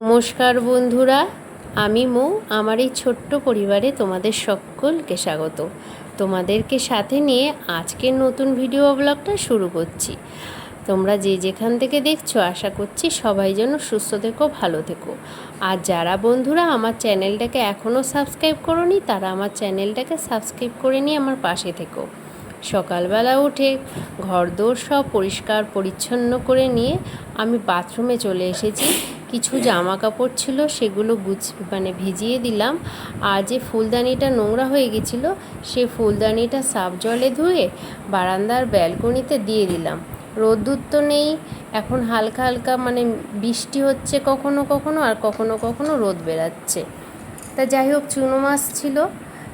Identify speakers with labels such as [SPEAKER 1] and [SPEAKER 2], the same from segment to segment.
[SPEAKER 1] নমস্কার বন্ধুরা, আমি মৌ। আমার এই ছোট্ট পরিবারে তোমাদের সকলকে স্বাগত। তোমাদেরকে সাথে নিয়ে আজকের নতুন ভিডিও ব্লগটা শুরু করছি। তোমরা যে যেখান থেকে দেখছ, আশা করছি সবাই যেন সুস্থ থেকো, ভালো থেকো। আর যারা বন্ধুরা আমার চ্যানেলটাকে এখনও সাবস্ক্রাইব করনি, তারা আমার চ্যানেলটাকে সাবস্ক্রাইব করে নিয়ে আমার পাশে থেকো। সকালবেলা উঠে ঘরদোর সব পরিষ্কার পরিচ্ছন্ন করে নিয়ে আমি বাথরুমে চলে এসেছি। কিছু জামা কাপড় ছিল, সেগুলো গুছ মানে ভিজিয়ে দিলাম। আর যে ফুলদানিটা নোংরা হয়ে গেছিল, সে ফুলদানিটা সাফ জলে ধুয়ে বারান্দার ব্যালকনিতে দিয়ে দিলাম। রোদ্দুর তো নেই, এখন হালকা হালকা মানে বৃষ্টি হচ্ছে কখনো কখনো আর কখনো কখনো রোদ বেরাচ্ছে তা যাই হোক, চুনো মাছ ছিল।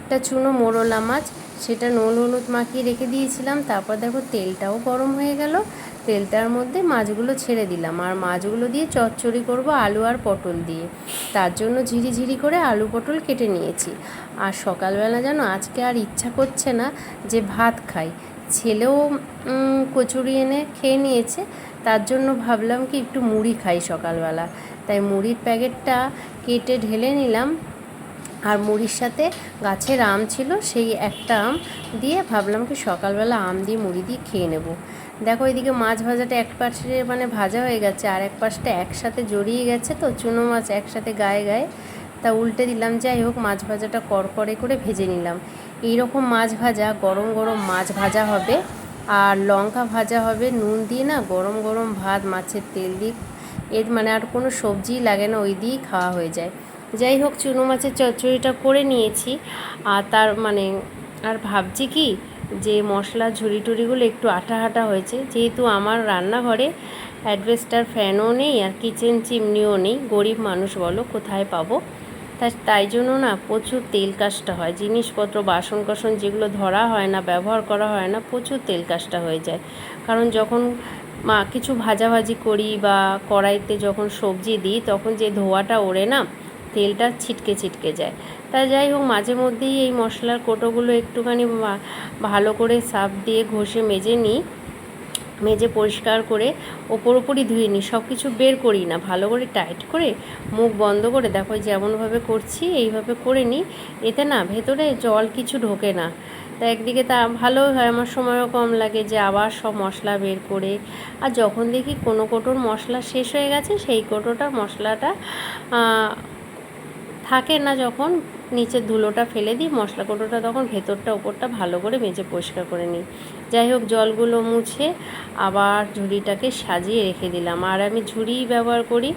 [SPEAKER 1] তা চুনো মোরলা মাছ, সেটা নুন হলুদ মাখিয়ে রেখে দিয়েছিলাম। তারপর দেখো তেলটাও গরম হয়ে গেল। তেলটার মধ্যে মাছগুলো ছেড়ে দিলাম। আর মাছগুলো দিয়ে চচ্চড়ি করব আলু আর পটল দিয়ে। তার জন্য ঝিরি ঝিরি করে আলু পটল কেটে নিয়েছি। আর সকালবেলা যেন আজকে আর ইচ্ছা করছে না যে ভাত খাই। ছেলেও কচুরি এনে খেয়ে নিয়েছে। তার জন্য ভাবলাম কি একটু মুড়ি খাই সকালবেলা। তাই মুড়ির প্যাকেটটা কেটে ঢেলে নিলাম। আর মুড়ির সাথে গাছের আম ছিল, সেই একটা আম দিয়ে ভাবলাম কি সকালবেলা আম দিয়ে মুড়ি দিয়ে খেয়ে নেব। দেখো এদিকে মাছ ভাজাটা এক পাশে মানে ভাজা হয়ে গেছে, আর এক পাশটা একসাথে জড়িয়ে গেছে তো, চুনো মাছ একসাথে গায়ে গায়ে। তা উল্টে দিলাম, যাই হোক মাছ ভাজাটা কড়কড়ে করে ভেজে নিলাম। এই রকম মাছ ভাজা, গরম গরম মাছ ভাজা হবে, আর লঙ্কা ভাজা হবে, নুন দিয়ে না গরম গরম ভাত, মাছের তেল দিয়ে। এর মানে আর কোনো সবজিই লাগে না, ওই দিয়েই খাওয়া হয়ে যায়। যাই হোক চুনো মাছের চচ্চড়িটা করে নিয়েছি। আর তার মানে আর ভাবছি কি যে মশলা ঝুড়ি টুড়িগুলো একটু আঠা আঠা হয়েছে। যেহেতু আমার রান্নাঘরে অ্যাডভেস্টার ফ্যানও নেই আর কিচেন চিমনিও নেই, গরিব মানুষ বলো, কোথায় পাবো? তা, তাই জন্য না প্রচুর তেল কাজটা হয়। জিনিসপত্র বাসন কোসন যেগুলো ধরা হয় না, ব্যবহার করা হয় না, প্রচুর তেল কাজটা হয়ে যায়। কারণ যখন মা কিছু ভাজাভাজি করি বা কড়াইতে যখন সবজি দিই, তখন যে ধোয়াটা ওড়ে না তেলটা ছিটকে ছিটকে যায়। তা যাই হোক, মাঝে মধ্যেই এই মশলার কোটোগুলো একটুখানি ভালো করে সাপ দিয়ে ঘষে মেজে নিই। মেজে পরিষ্কার করে ওপর ওপরই ধুয়ে নিই। সব কিছু বের করি না। ভালো করে টাইট করে মুখ বন্ধ করে, দেখো যেমনভাবে করছি, এইভাবে করে নিই। এতে না ভেতরে জল কিছু ঢোকে না। তা একদিকে তা ভালো হয়, আমার সময়ও কম লাগে যে আবার সব মশলা বের করে। আর যখন দেখি কোনো কোটোর মশলা শেষ হয়ে গেছে, সেই কোটোটা, মশলাটা থাকে না যখন নিচের ধুলোটা ফেলে দিই, মশলা কোটোটা তখন ভেতরটা ওপরটা ভালো করে মেজে পরিষ্কার করে নিই। যাই হোক, জলগুলো মুছে আবার ঝুড়িটাকে সাজিয়ে রেখে দিলাম। আর আমি ঝুড়িই ব্যবহার করি,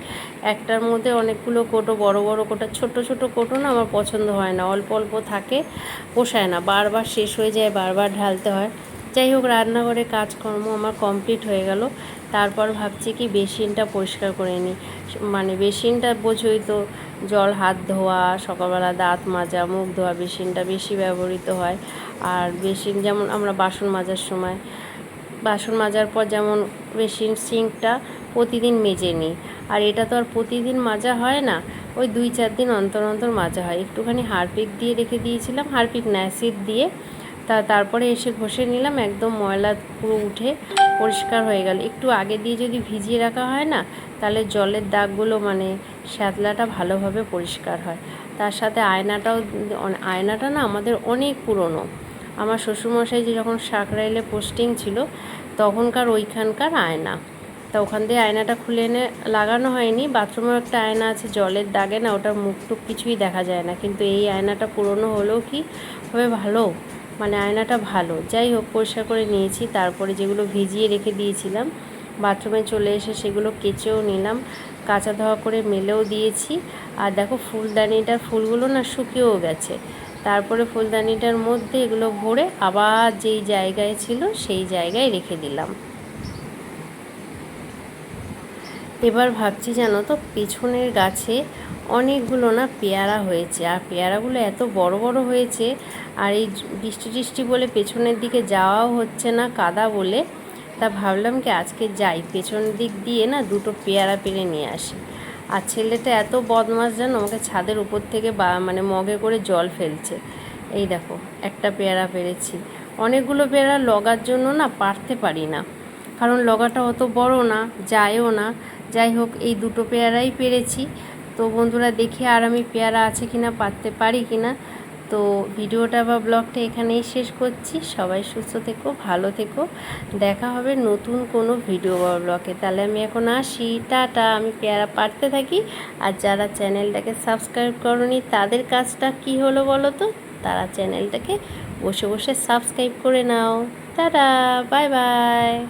[SPEAKER 1] একটার মধ্যে অনেকগুলো কোটো, বড় বড় কোটো, ছোট ছোট কোটো না আমার পছন্দ হয় না। অল্প অল্প থাকে, পোষায় না, বারবার শেষ হয়ে যায়, বারবার ঢালতে হয়। যাই হোক, রান্নাঘরে কাজকর্ম আমার কমপ্লিট হয়ে গেল। তারপর ভাবছি কি বেসিনটা পরিষ্কার করে নিই। মানে বেসিনটা বোঝোই তো জল, হাত ধোয়া, সকালবেলা দাঁত মাজা, মুখ ধোয়া, বেসিনটা বেশি ব্যবহৃত হয়। আর বেসিন যেমন আমরা বাসন মাজার সময়, বাসন মাজার পর যেমন বেসিন সিঙ্কটা প্রতিদিন মেজে নিই। আর এটা তো আর প্রতিদিন মাজা হয় না, ওই দুই চার দিন অন্তর অন্তর মাজা হয়। একটুখানি হারপিক দিয়ে রেখে দিয়েছিলাম, হারপিক না অ্যাসিড দিয়ে তা তারপরে এসে ঘষে নিলাম, একদম ময়লা পুরো উঠে পরিষ্কার হয়ে গেল। একটু আগে দিয়ে যদি ভিজিয়ে রাখা হয় না, তাহলে জলের দাগগুলো মানে শ্যাতলাটা ভালোভাবে পরিষ্কার হয়। তার সাথে আয়নাটাও আয়নাটা না আমাদের অনেক পুরনো। আমার শ্বশুরমশাই যে যখন সাকরাইলে পোস্টিং ছিল, তখনকার ওইখানকার আয়না। তা ওখান দিয়ে আয়নাটা খুলে এনে লাগানো হয়নি, বাথরুমেও একটা আয়না আছে, জলের দাগে না ওটার মুখ টুক কিছুই দেখা যায় না। কিন্তু এই আয়নাটা পুরনো হলেও কি হবে ভালো? মানে আয়নাটা ভালো। যাই হোক পরিষ্কার করে নিয়েছি। তারপরে যেগুলো ভিজিয়ে রেখে দিয়েছিলাম, বাথরুমে চলে এসে সেগুলো কেচেও নিলাম, কাঁচা ধোয়া করে মেলেও দিয়েছি। আর দেখো ফুলদানিটার ফুলগুলো না শুকিয়েও গেছে। তারপরে ফুলদানিটার মধ্যে এগুলো ভরে আবার যেই জায়গায় ছিল সেই জায়গায় রেখে দিলাম। এবার ভাবছি জানো তো, পেছনের গাছে অনেকগুলো না পেয়ারা হয়েছে। আর পেয়ারাগুলো এত বড় বড় হয়েছে, আর এই বৃষ্টি টিষ্টি বলে পেছনের দিকে যাওয়াও হচ্ছে না, কাদা বলে। তা ভাবলাম কি আজকে যাই, পেছন দিক দিয়ে না দুটো পেয়ারা পেরে নিয়ে আসি। আর ছেলেটা এত বদমাস যেন আমাকে ছাদের উপর থেকে বা মানে মগে করে জল ফেলছে। এই দেখো, একটা পেয়ারা পেরেছি। অনেকগুলো পেয়ারা লগার জন্য না পারতে পারি না, কারণ লগাটা অত বড় না, যায়ও না। যাই হোক, এই দুটো পেয়ারাই পেরেছি। তো বন্ধুরা দেখি আর আমি পেয়ারা আছে কিনা, পারতে পারি কিনা। তো ভিডিওটা বা ব্লগটা এখানেই শেষ করছি। সবাই সুস্থ থেকো, ভালো থেকো। দেখা হবে নতুন কোনো ভিডিও বা ব্লগে। তাহলে আমি এখন আসি। টাটা। আমি পেয়ারা পারতে থাকি। আর যারা চ্যানেলটাকে সাবস্ক্রাইব করনি, তাদের কাজটা কি হলো বলো তো? তারা চ্যানেলটাকে বসে বসে সাবস্ক্রাইব করে নাও। টাটা। Bye bye.